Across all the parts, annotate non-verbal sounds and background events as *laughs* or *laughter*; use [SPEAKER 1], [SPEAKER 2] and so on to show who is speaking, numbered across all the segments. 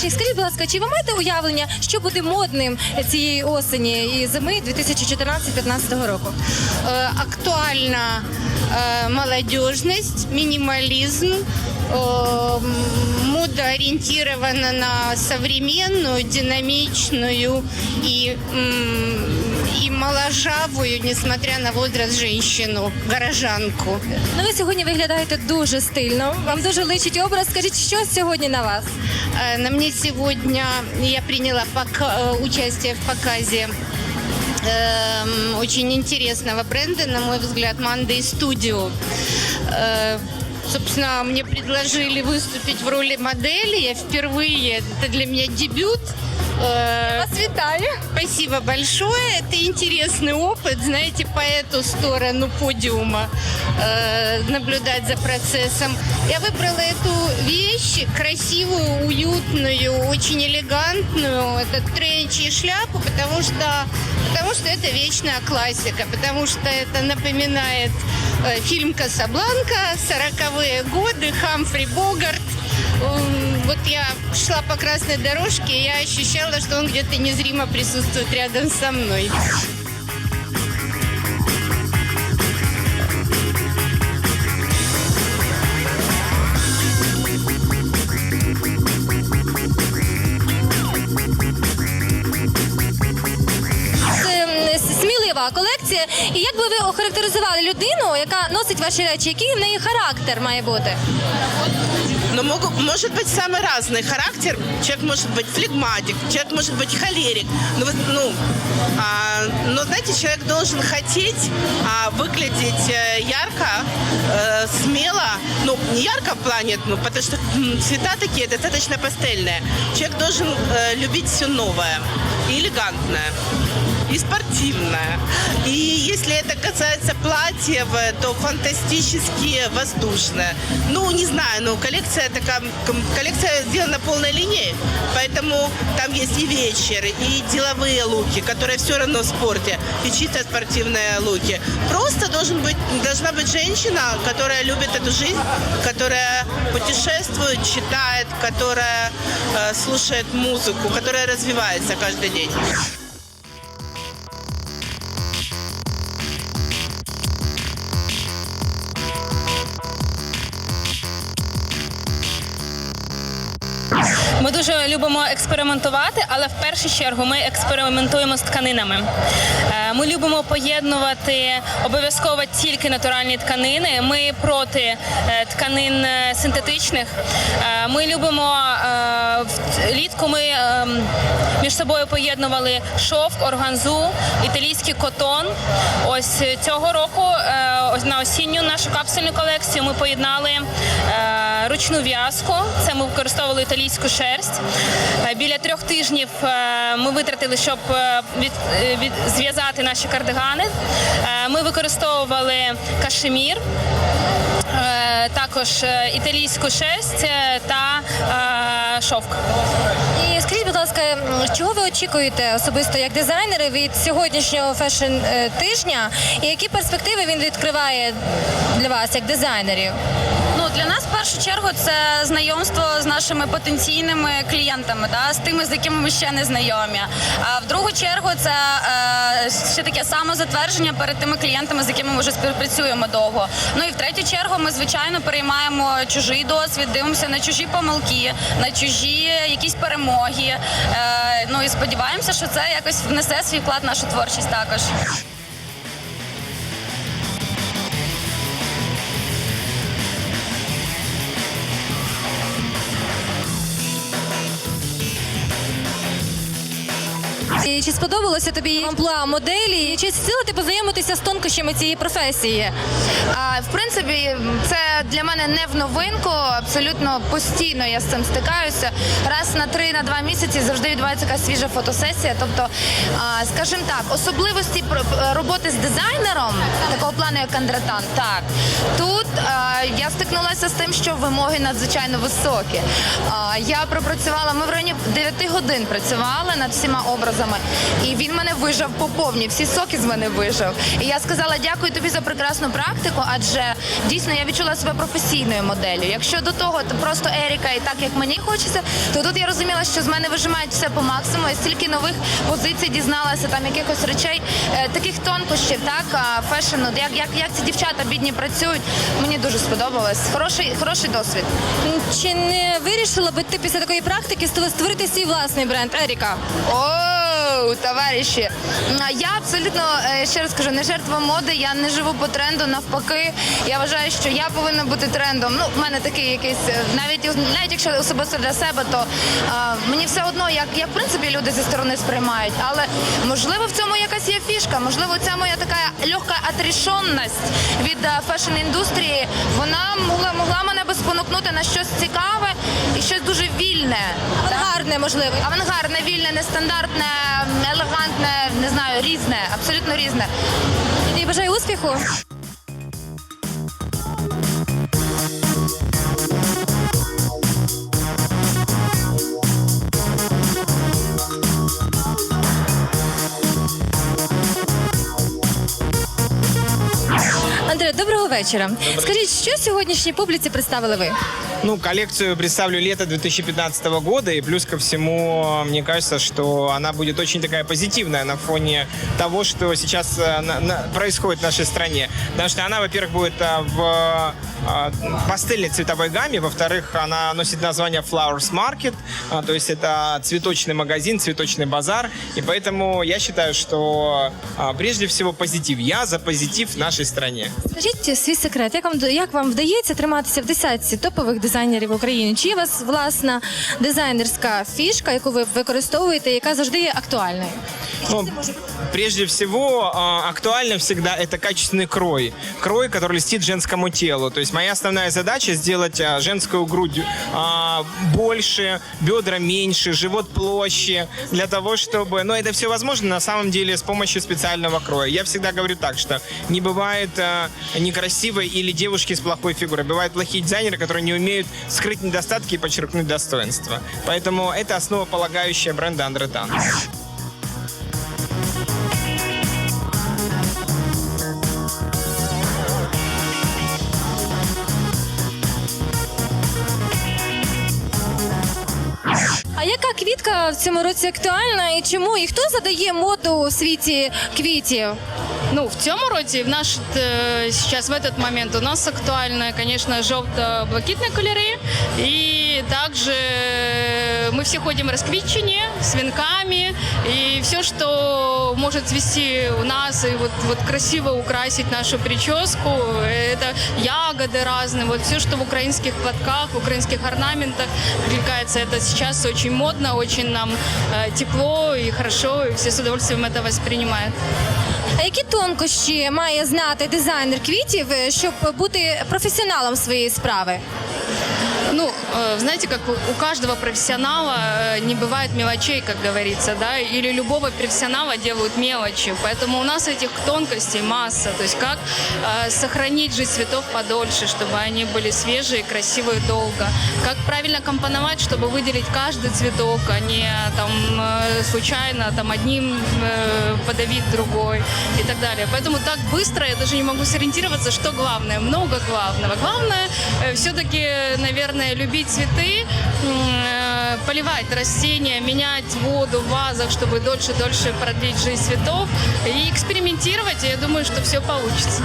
[SPEAKER 1] Скажіть, будь ласка, чи ви маєте уявлення, що буде модним цієї осені і зими 2014-2015 року?
[SPEAKER 2] Э, актуальна э, молодежность, минимализм, э, м, мода ориентирована на современную, динамичную и, м, и моложавую, несмотря на возраст, женщину, горожанку.
[SPEAKER 1] Ну ви сьогодні виглядаєте дуже стильно. Вам дуже личить образ. Скажіть, що сьогодні на вас?
[SPEAKER 2] Э, На мне сегодня я приняла пока- э, участие в показе эм, очень интересного бренда, на мой взгляд, Monday Studio. Э, Собственно, мне предложили выступить в роли модели. Я впервые, это для меня дебют. Э,
[SPEAKER 1] Вас вітаю.
[SPEAKER 2] Спасибо большое. Это интересный опыт, знаете, по эту сторону подиума э, наблюдать за процессом. Я выбрала эту вещь красивую, уютную, очень элегантную. Это тренчи шляпу, потому что, потому что это вечная классика, потому что это напоминает э, фильм «Касабланка», 40-е годы, Хамфри Богарт. Вот я шла по красной дорожке, и я ощущала, что он где-то незримо присутствует рядом со мной.
[SPEAKER 1] Це смілива колекція. І як би ви охарактеризували людину, яка носить ваші речі? Який в неї характер має бути?
[SPEAKER 3] Но могу, может быть самый разный характер. Человек может быть флегматик, человек может быть холерик. Ну, ну, а, но знаете, человек должен хотеть а, выглядеть э, ярко, э, смело. Ну, не ярко в плане, ну, потому что цвета такие достаточно пастельные. Человек должен э, любить все новое и элегантное и спортивная. И если это касается платьев, то фантастически воздушная. Ну, не знаю, ну, коллекция такая, коллекция сделана полной линией, поэтому там есть и вечер, и деловые луки, которые все равно в спорте, и чисто спортивные луки. Просто должен быть, должна быть женщина, которая любит эту жизнь, которая путешествует, читает, которая э, слушает музыку, которая развивается каждый день.
[SPEAKER 4] Дуже любимо експериментувати, але в першу чергу ми експериментуємо з тканинами. Е, Ми любимо поєднувати обов'язково тільки натуральні тканини. Ми проти е, тканин е, синтетичних. Ми любимо влітку ми між собою поєднували шовк, органзу, італійський котон. Ось цього року, на осінню нашу капсульну колекцію ми поєднали е, ручну в'язку. Це ми використовували італійську шерсть. Е, Біля трьох тижнів е, ми витратили, щоб від, від, зв'язати наші кардигани. Ми використовували кашемір. Також італійську шерсть та шовк.
[SPEAKER 1] І скажіть, будь ласка, чого ви очікуєте особисто як дизайнери від сьогоднішнього фешн е, тижня? І які перспективи він відкриває для вас як дизайнерів?
[SPEAKER 5] Для нас в першу чергу це знайомство з нашими потенційними клієнтами, да, з тими, з якими ми ще не знайомі. А в другу чергу це е, ще таке самозатвердження перед тими клієнтами, з якими ми вже співпрацюємо довго. Ну і в третю чергу ми звичайно переймаємо чужий досвід, дивимося на чужі помилки, на чужі якісь перемоги. Е, ну і сподіваємося, що це якось внесе свій вклад в нашу творчість також.
[SPEAKER 1] І чи сподобалося тобі амплуа моделі? І чи хотіла ти познайомитися з тонкощами цієї професії?
[SPEAKER 6] А, в принципі, це для мене не в новинку. Абсолютно постійно я з цим стикаюся. Раз на три на два місяці завжди відбувається якась свіжа фотосесія. Тобто, а, скажімо так, особливості роботи з дизайнером, такого плану, як Андретан, так тут а, я стикнулася з тим, що вимоги надзвичайно високі. А, я пропрацювала, ми в районі 9 годин працювали над всіма образами. І він мене вижав по повні. Всі соки з мене вижав. І я сказала дякую тобі за прекрасну практику, адже дійсно я відчула себе професійною моделлю. Якщо до того то просто Еріка і так як мені хочеться, то тут я розуміла, що з мене вижимають все по максимуму. Я стільки нових позицій дізналася, там якихось речей, е, таких тонкощів, так фешену, як, як, як ці дівчата бідні працюють. Мені дуже сподобалось. Хороший, хороший досвід.
[SPEAKER 1] Чи не вирішила би ти після такої практики створити свій власний бренд Еріка?
[SPEAKER 6] Оу, товариші. Я абсолютно е, ще раз кажу, не жертва моди, я не живу по тренду. Навпаки, я вважаю, що я повинна бути трендом. Ну, в мене такий якийсь, е, навіть навіть якщо особисто для себе, то а, мені все одно, як, як в принципі люди зі сторони сприймають. Але можливо в цьому якась є фішка, можливо, ця моя така легка отрішонність від фешн індустрії, вона могла могла мене би спонукнути на щось цікаве і щось дуже вільне.
[SPEAKER 1] Авангардне, можливо.
[SPEAKER 6] Авангардне, вільне, нестандартне, елегантне, не знаю, різне, абсолютно різне.
[SPEAKER 1] І бажаю успіху. Андре, доброго вечора. Скажіть, що сьогоднішній публіці представили ви?
[SPEAKER 7] Ну, коллекцию представлю лето 2015 года, и плюс ко всему, мне кажется, что она будет очень такая позитивная на фоне того, что сейчас э, на- на- происходит в нашей стране. Потому что она, во-первых, будет э, в э, пастельной цветовой гамме, во-вторых, она носит название Flowers Market, а, то есть это цветочный магазин, цветочный базар, и поэтому я считаю, что а, прежде всего позитив. Я за позитив в нашей стране.
[SPEAKER 1] Скажіть свій секрет, як вам як вам вдається триматися в десятці топових дизайнерів України? Чи є у вас власна дизайнерська фішка, яку ви використовуєте, яка завжди є актуальною?
[SPEAKER 7] Ну, прежде всего, а, актуально всегда это качественный крой. Крой, который льстит женскому телу. То есть моя основная задача сделать а, женскую грудь а, больше, бедра меньше, живот площе, для того, чтобы... Но это все возможно на самом деле с помощью специального кроя. Я всегда говорю так, что не бывает а, некрасивой или девушки с плохой фигурой. Бывают плохие дизайнеры, которые не умеют скрыть недостатки и подчеркнуть достоинства. Поэтому это основополагающая бренда Андре Дан.
[SPEAKER 1] А яка квітка в цьому році актуальна і чому? І хто задає моду у світі квітів?
[SPEAKER 8] Ну, в цьому році, в наш э, сейчас в этот момент у нас актуально, конечно, жовто-блакитные кольори. И также мы все ходим расквитчені, с венками. И все, что может свести у нас и вот, вот красиво украсить нашу прическу, это ягоды разные, вот все, что в украинских платках, в украинских орнаментах привлекается. Это сейчас очень модно, очень нам э, тепло и хорошо, и все с удовольствием это воспринимают.
[SPEAKER 1] А які тонкощі має знати дизайнер квітів, е, щоб бути професіоналом своєї справи?
[SPEAKER 8] Ну, э, знаете, как у каждого профессионала э, не бывает мелочей, как говорится, да, или любого профессионала делают мелочи, поэтому у нас этих тонкостей масса, то есть как э, сохранить жизнь цветов подольше, чтобы они были свежие, красивые долго, как правильно компоновать, чтобы выделить каждый цветок, а не там случайно там одним подавить другой и так далее. Поэтому так быстро я даже не могу сориентироваться, что главное. Много главного. Главное все-таки, наверное, любить цветы, м, э, поливать растения, менять воду в вазах, чтобы дольше-дольше продлить жизнь цветов и экспериментировать. И я думаю, что все получится.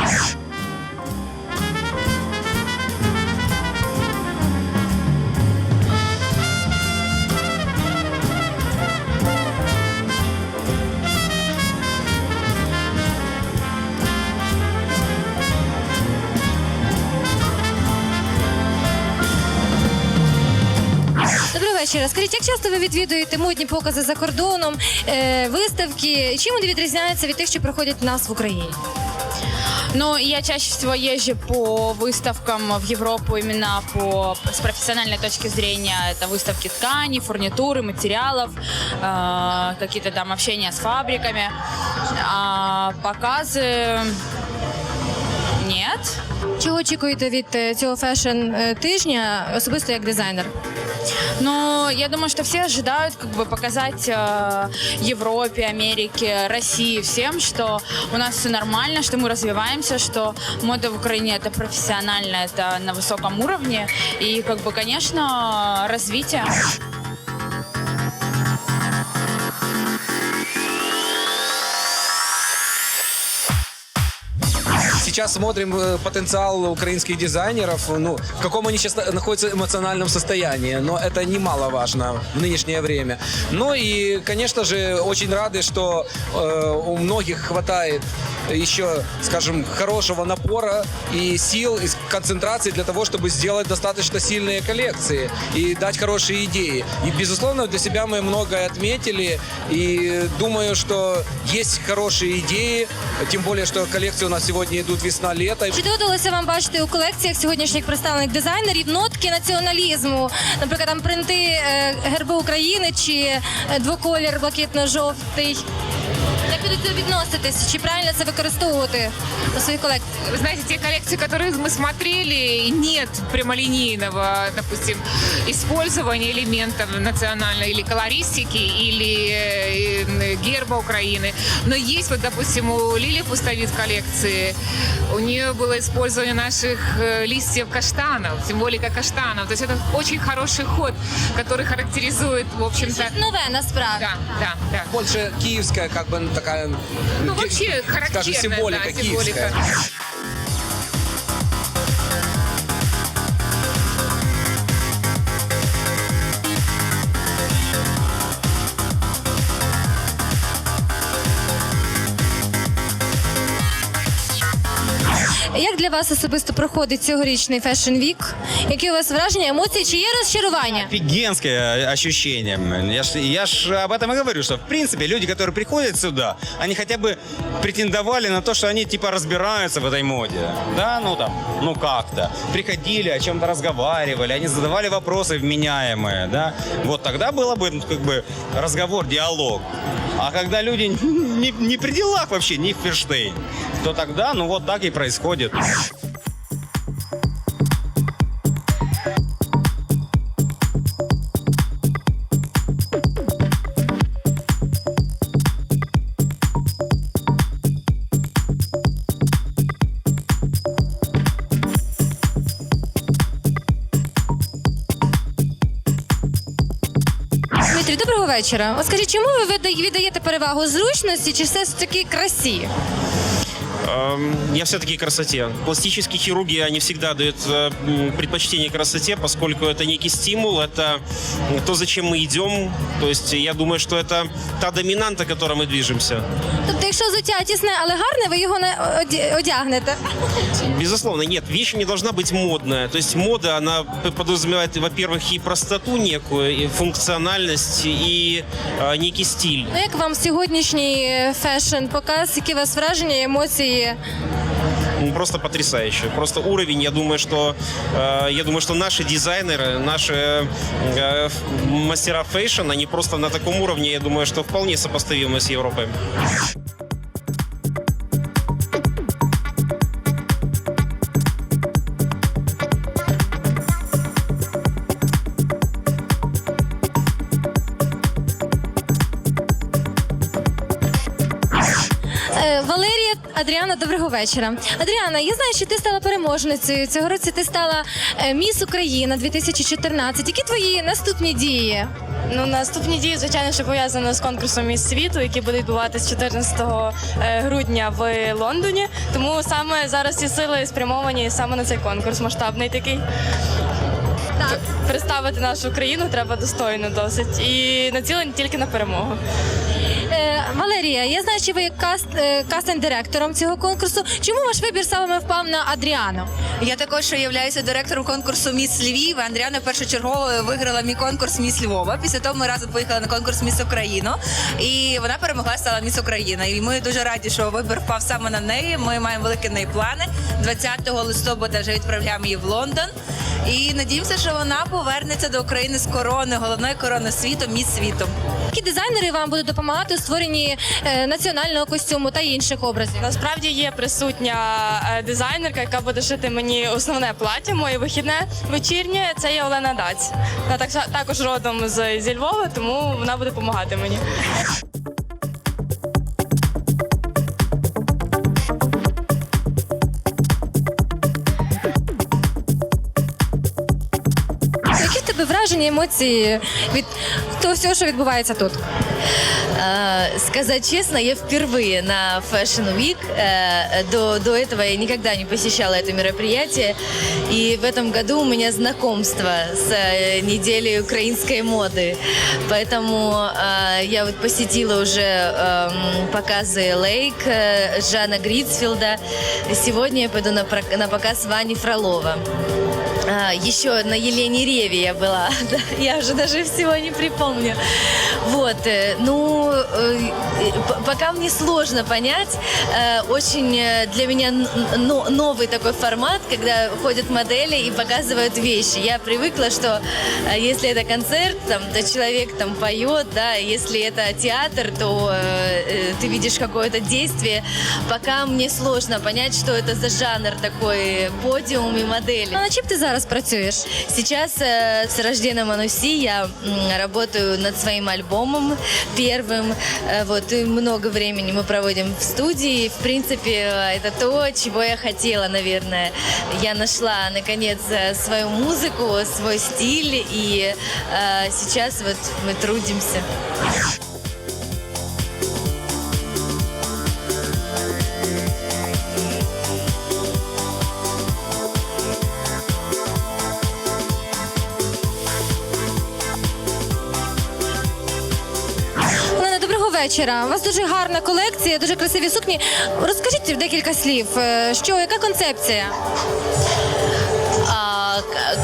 [SPEAKER 1] вечора. Скажіть, як часто ви відвідуєте модні покази за кордоном, е, виставки? Чим вони відрізняються від тих, що проходять у нас в Україні?
[SPEAKER 9] Ну, я чаще всего езжу по выставкам в Европу именно по, с профессиональной точки зрения. Это выставки тканей, фурнитуры, материалов, э, какие-то там общения с А показы... Нет.
[SPEAKER 1] Чого Чого очікуєте від е, цього фешн е, тижня, особисто як дизайнер?
[SPEAKER 9] Но я думаю, что все ожидают как бы показать э, Европе, Америке, России всем, что у нас все нормально, что мы развиваемся, что мода в Украине это профессионально, это на высоком уровне. И как бы, конечно, развитие.
[SPEAKER 10] Сейчас смотрим э, потенциал украинских дизайнеров, ну, в каком они сейчас находятся эмоциональном состоянии, но это немаловажно в нынешнее время. Ну и, конечно же, очень рады, что э, у многих хватает еще, скажем, хорошего напора и сил, и концентрации для того, чтобы сделать достаточно сильные коллекции и дать хорошие идеи. И, безусловно, для себя мы многое отметили, и думаю, что есть хорошие идеи, тем более, что коллекции у нас сегодня идут весна-лето.
[SPEAKER 1] Чи доводилося вам бачити у колекціях сьогоднішніх представлених дизайнерів нотки націоналізму, наприклад, там принти е, герби України чи е, двоколір блакитно-жовтий? Як ви до цього відноситесь? Чи правильно це використовувати у своїх колекціях?
[SPEAKER 11] Вы знаете, те коллекции, которые мы смотрели, нет прямолинейного, допустим, использования элементов национальной или колористики, или э, герба Украины. Но есть, вот, допустим, у Лили Пустовит коллекции, у нее было использование наших э, листьев каштанов, символика каштанов. То есть это очень хороший ход, который характеризует, в общем-то...
[SPEAKER 1] Нове насправді.
[SPEAKER 11] Да, да, да.
[SPEAKER 10] Больше киевская, как бы такая,
[SPEAKER 11] Ну, вообще характерная,
[SPEAKER 10] символика
[SPEAKER 11] да,
[SPEAKER 10] киевская.
[SPEAKER 11] символика.
[SPEAKER 1] Як для вас особисто проходить цьогорічний Fashion Week? Які у вас враження, емоції, чи є розчарування?
[SPEAKER 12] офигенское ощущение. Я ж, я ж об этом и говорю, что в принципе люди, которые приходят сюда, они хотя бы претендовали на то, что они типа разбираются в этой моде. Да, ну там, ну как-то. Приходили, о чем-то разговаривали, они задавали вопросы вменяемые, да. Вот тогда было бы ну, как бы разговор, диалог. А когда люди *laughs* не, не при делах вообще, не в Ферштейн, то тогда, ну вот так и происходит.
[SPEAKER 1] Вечора. От скажіть, чому ви відда- віддаєте перевагу зручності чи все ж таки красі?
[SPEAKER 13] Эм, Я все-таки красоте. Пластические хирурги, они всегда дают э, м, предпочтение красоте, поскольку это некий стимул, это м, то, зачем мы идем. То есть я думаю, что это та доминанта, к которой мы движемся.
[SPEAKER 1] Тобто, якщо взуття тісне, але гарне, ви його не оді- одягнете.
[SPEAKER 13] Безусловно, нет, вещь не должна быть модная. То есть мода, она п- подразумевает, во-первых, и простоту некую, и функциональность, и э, некий стиль.
[SPEAKER 1] Ну як вам сьогоднішній фешн показ? Які у вас враження, емоції?
[SPEAKER 13] Ну, Просто потрясающе. Просто уровень, я думаю, что э, я думаю, что наши дизайнеры, наши э, мастера фэшн, они просто на таком уровне, я думаю, что вполне сопоставимы с Европой.
[SPEAKER 1] Е, Валерія Адріана, доброго вечора. Адріана, я знаю, що ти стала переможницею. Цього року ти стала е, міс Україна 2014. Які твої наступні дії?
[SPEAKER 4] Ну, наступні дії, звичайно, що пов'язано з конкурсом міс світу, який буде відбуватися 14 е, грудня в Лондоні. Тому саме зараз ці сили спрямовані саме на цей конкурс масштабний такий.
[SPEAKER 1] Так.
[SPEAKER 4] Представити нашу країну треба достойно досить і націлені тільки на перемогу.
[SPEAKER 1] Валерія, я знаю, що ви є каст, е, кастинг-директором цього конкурсу. Чому ваш вибір саме впав на Адріану?
[SPEAKER 14] Я також являюся директором конкурсу Міс Львів. Андріана першочергово виграла мій конкурс Міс Львова. Після того ми разом поїхали на конкурс Міс Україну. І вона перемогла, стала Міс Україна. І ми дуже раді, що вибір впав саме на неї. Ми маємо великі неї плани. 20 листопада вже відправляємо її в Лондон. І надіємося, що вона повернеться до України з корони, головної корони світу, міс світу.
[SPEAKER 1] Які дизайнери вам будуть допомагати у створенні е, національного костюму та інших образів?
[SPEAKER 15] Насправді є присутня е, дизайнерка, яка буде шити мені основне плаття, моє вихідне вечірнє. Це є Олена Даць. Вона так також родом з зі Львова, тому вона буде допомагати мені.
[SPEAKER 1] враження, емоції від того всього, що відбувається тут?
[SPEAKER 16] Э, Сказать честно, я впервые на Fashion Week. Э, До, до этого я никогда не посещала это мероприятие. И в этом году у меня знакомство с э, неделей украинской моды. Поэтому э, я вот посетила уже эм, показы Лейк, э, Жана Гритсфилда. Сегодня я пойду на, прок- на показ Вани Фролова. А, еще на Елене Реве я была. *laughs* Да, я уже даже всего не припомню. Вот, э, ну, э, пока мне сложно понять. Э, Очень для меня новый такой формат, когда ходят модели и показывают вещи. Я привыкла, что если это концерт, там, то человек там поет, да, если это театр, то ты видишь какое-то действие. Пока мне сложно понять, что это за жанр такой подиум и модели.
[SPEAKER 1] А над чим ти зараз працюєш?
[SPEAKER 16] Сейчас э, с Рожденом Ануси я м, работаю над своим альбомом первым. Э, вот и много времени мы проводим в студии. В принципе, э, это то, чего я хотела, наверное. Я нашла наконец э, свою музыку, свой стиль, и э, сейчас вот мы трудимся.
[SPEAKER 1] Вечора. У вас дуже гарна колекція, дуже красиві сукні. Розкажіть декілька слів, е, що яка концепція?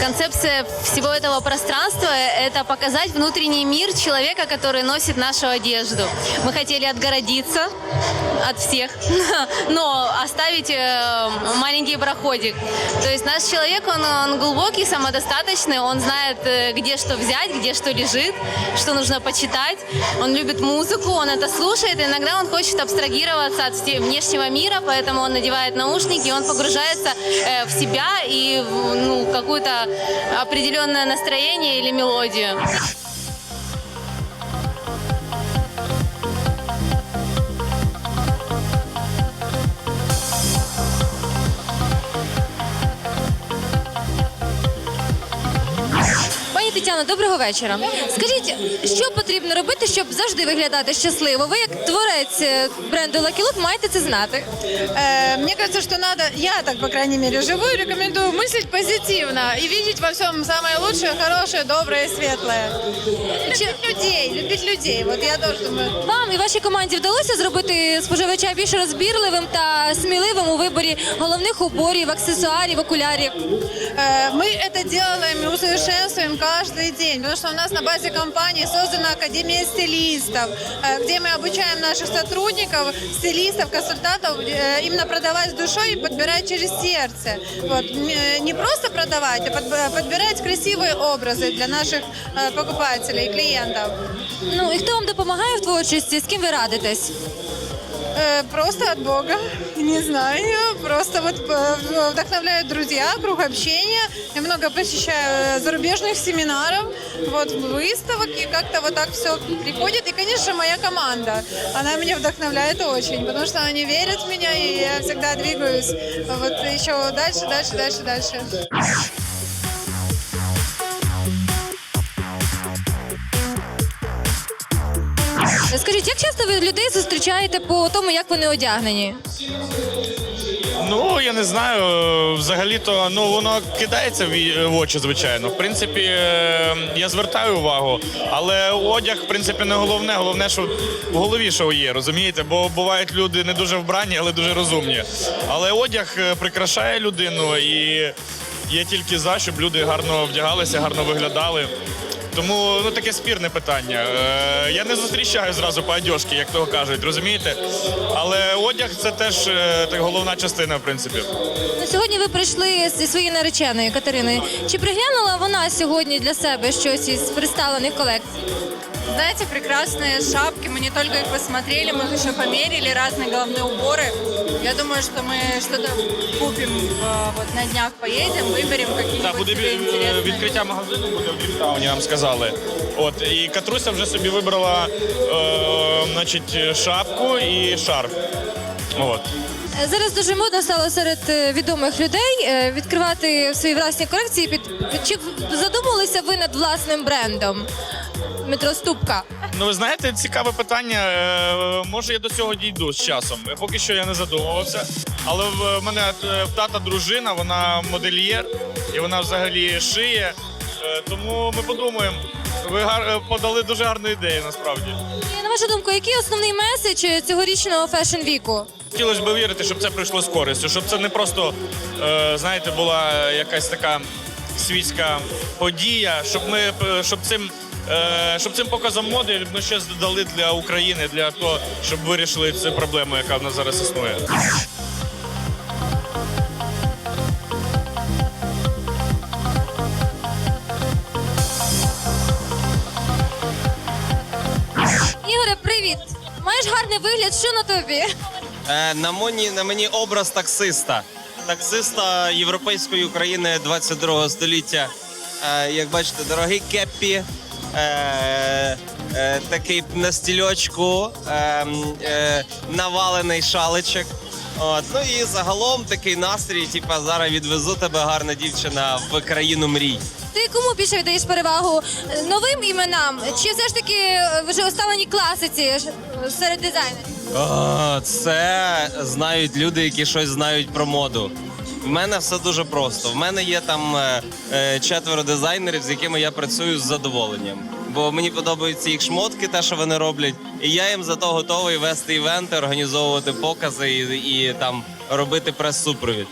[SPEAKER 16] Концепция всего этого пространства – это показать внутренний мир человека, который носит нашу одежду. Мы хотели отгородиться от всех, *laughs* но оставить э, маленький проходик. То есть наш человек, он, он глубокий, самодостаточный, он знает, э, где что взять, где что лежит, что нужно почитать. Он любит музыку, он это слушает. Иногда он хочет абстрагироваться от внешнего мира, поэтому он надевает наушники, он погружается э, в себя и в ну, какое-то определенное настроение или мелодию.
[SPEAKER 1] Пані Тетяно, доброго вечора. Скажіть, що потрібно робити, щоб завжди виглядати щасливо? Ви як творець е, бренду Lucky Look маєте це знати.
[SPEAKER 11] Э, Мне кажется, что надо, я так, по крайней мере, живу и рекомендую мыслить позитивно и видеть во всем самое лучшее, хорошее, доброе и светлое. Любить людей, любить людей. Вот я тоже думаю.
[SPEAKER 1] Вам і вашій команді вдалося зробити споживача більш розбірливим та сміливим у виборі головних уборів, аксесуарів, окулярів.
[SPEAKER 11] Э, Мы это делаем и усовершенствуем каждый день, потому что у нас на базе компании создана Академия стилистов, э, где мы обучаем наших сотрудников, стилистов, консультантов э, именно продавать с душой и подбирать через сердце. Вот. М, э, Не просто продавать, а подб- подбирать красивые образы для наших э, покупателей, клиентов.
[SPEAKER 1] Ну і хто вам допомагає в творчості? З ким ви радитесь?
[SPEAKER 11] Э, Просто от Бога, не знаю, просто вот э, вдохновляют друзья, круг общения. Я много посещаю э, зарубежных семинаров, вот выставок, и как-то вот так все приходит. И, конечно, моя команда, она меня вдохновляет очень, потому что они верят в меня, и я всегда двигаюсь вот еще дальше, дальше, дальше, дальше.
[SPEAKER 1] Скажіть, як часто ви людей зустрічаєте по тому, як вони одягнені?
[SPEAKER 17] Ну, я не знаю. Взагалі-то ну воно кидається в очі, звичайно. В принципі, е, я звертаю увагу, але одяг, в принципі, не головне. Головне, що в голові що є, розумієте? Бо бувають люди не дуже вбрані, але дуже розумні. Але одяг е, прикрашає людину і є тільки за, щоб люди гарно вдягалися, гарно виглядали. Тому ну таке спірне питання. Е, я не зустрічаю зразу по одежці, як того кажуть, розумієте? Але одяг це теж е, так, головна частина, в принципі.
[SPEAKER 1] Ну, Сьогодні ви прийшли зі своєю нареченою Катериною. Чи приглянула вона сьогодні для себе щось із представлених колекцій?
[SPEAKER 11] Знаете, прекрасные шапки. Мы не только их посмотрели, мы их еще померили, разные головные уборы. Я думаю, что мы что-то купим. э, Вот на днях поедем, выберем
[SPEAKER 17] Так,
[SPEAKER 11] какие-нибудь
[SPEAKER 17] буде
[SPEAKER 11] себе
[SPEAKER 17] ві-
[SPEAKER 11] интересные.
[SPEAKER 17] відкриття магазину буде в Дрімтауні, нам сказали. От і Катруся вже собі вибрала е, значить, шапку і шарф. От.
[SPEAKER 1] Е, Зараз дуже модно стало серед е, відомих людей е, відкривати свої власні колекції. Під чи задумувалися ви над власним брендом? Дмитро Ступка.
[SPEAKER 17] Ну, ви знаєте, цікаве питання. Е, Може, я до цього дійду з часом. Поки що я не задумувався. Але в мене е, тата дружина, вона модельєр, і вона взагалі шиє. Е, Тому ми подумаємо. Ви гар- е, подали дуже гарну ідею насправді.
[SPEAKER 1] І, на вашу думку, який основний меседж цьогорічного фешн віку?
[SPEAKER 17] Хотілося б вірити, щоб це прийшло з користю, щоб це не просто, е, знаєте, була якась така світська подія, щоб ми е, щоб цим. Е, Щоб цим показом моди ми щось додали для України, для того, щоб вирішили цю проблему, яка в нас зараз існує.
[SPEAKER 1] Ігоре, привіт! Маєш гарний вигляд, що на тобі?
[SPEAKER 18] Е, на, мені, на мені образ таксиста. Таксиста європейської України 22 століття. Е, як бачите, дорогий кеппі, е, е, такий на стільочку, е, е, навалений шаличок. От. Ну і загалом такий настрій, типа зараз відвезу тебе гарна дівчина в країну мрій.
[SPEAKER 1] Ти кому більше віддаєш перевагу новим іменам, чи все ж таки вже оставленій класиці серед дизайнерів?
[SPEAKER 18] О, це знають люди, які щось знають про моду. В мене все дуже просто. В мене є там е, е, четверо дизайнерів, з якими я працюю з задоволенням. Бо мені подобаються їх шмотки, те, що вони роблять, і я їм за то готовий вести івенти, організовувати покази і, і там робити прес-супровід.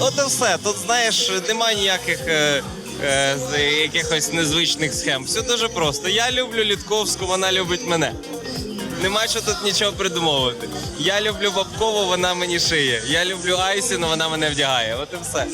[SPEAKER 18] От і все. Тут знаєш, немає ніяких е, е, з- якихось незвичних схем. Все дуже просто. Я люблю Літковську, вона любить мене. Нема що тут нічого придумовувати. Я люблю Бабкову, вона мені шиє. Я люблю Айсіну, вона мене вдягає. От і все.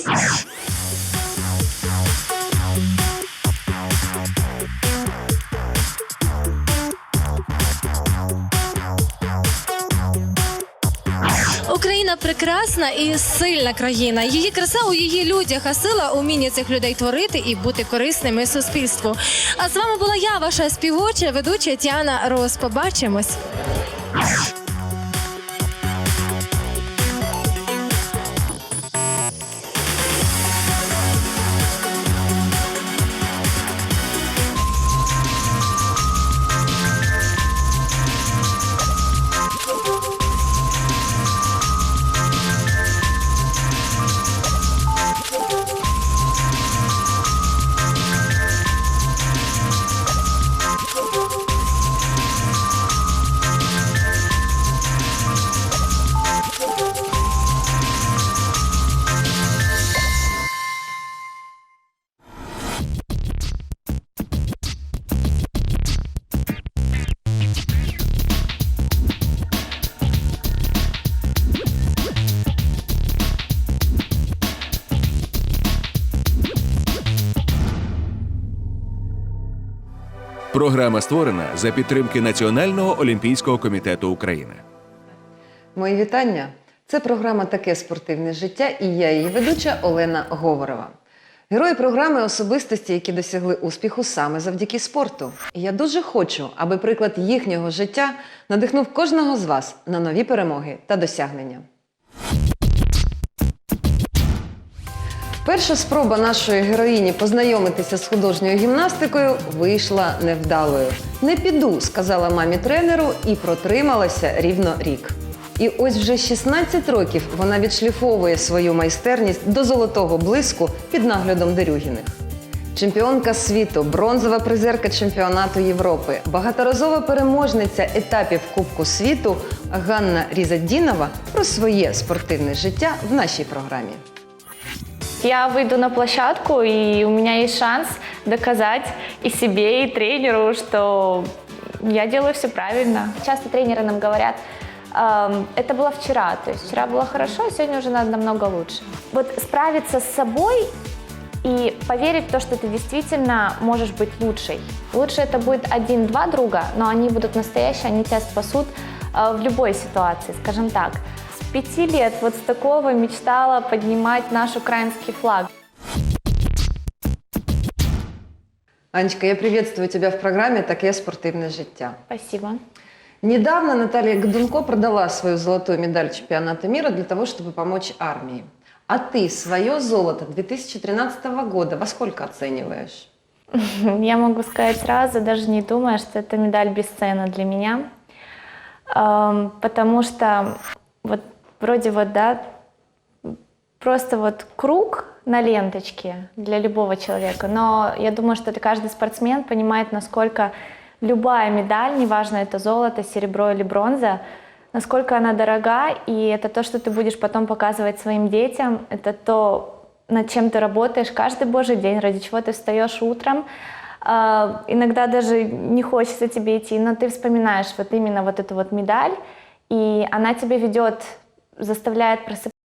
[SPEAKER 1] Прекрасна і сильна країна. Її краса у її людях, а сила у вмінні цих людей творити і бути корисними суспільству. А з вами була я, ваша співоча, ведуча Тіана Рос. Побачимось.
[SPEAKER 19] Програма створена за підтримки Національного олімпійського комітету України.
[SPEAKER 20] Мої вітання. Це програма Таке спортивне життя і я, її ведуча Олена Говорова. Герої програми особистості, які досягли успіху саме завдяки спорту. Я дуже хочу, аби приклад їхнього життя надихнув кожного з вас на нові перемоги та досягнення. Перша спроба нашої героїні познайомитися з художньою гімнастикою вийшла невдалою. Не піду, сказала мамі тренеру, і протрималася рівно рік. І ось вже 16 років вона відшліфовує свою майстерність до золотого блиску під наглядом Дерюгіних. Чемпіонка світу, бронзова призерка чемпіонату Європи, багаторазова переможниця етапів Кубку світу Ганна Різадінова про своє спортивне життя в нашій програмі.
[SPEAKER 21] Я выйду на площадку, и у меня есть шанс доказать и себе, и тренеру, что я делаю все правильно. Часто тренеры нам говорят, «Эм, это было вчера, то есть вчера было хорошо, а сегодня уже надо намного лучше. Вот справиться с собой и поверить в то, что ты действительно можешь быть лучшей. Лучше это будет один-два друга, но они будут настоящие, они тебя спасут э, в любой ситуации, скажем так. Пяти лет вот с такого мечтала поднимать наш украинский флаг.
[SPEAKER 20] Анечка, я приветствую тебя в программе «Таке спортивне життя».
[SPEAKER 21] Спасибо.
[SPEAKER 20] Недавно Наталья Годунко продала свою золотую медаль чемпионата мира для того, чтобы помочь армии. А ты свое золото 2013 года во сколько оцениваешь? *laughs*
[SPEAKER 21] Я могу сказать сразу, даже не думая, что эта медаль бесценна для меня. Потому что вот вроде вот, да, просто вот круг на ленточке для любого человека. Но я думаю, что каждый спортсмен понимает, насколько любая медаль, неважно это золото, серебро или бронза, насколько она дорога, и это то, что ты будешь потом показывать своим детям, это то, над чем ты работаешь каждый божий день, ради чего ты встаешь утром. А, Иногда даже не хочется тебе идти, но ты вспоминаешь вот именно вот эту вот медаль, и она тебя ведет, заставляет просыпаться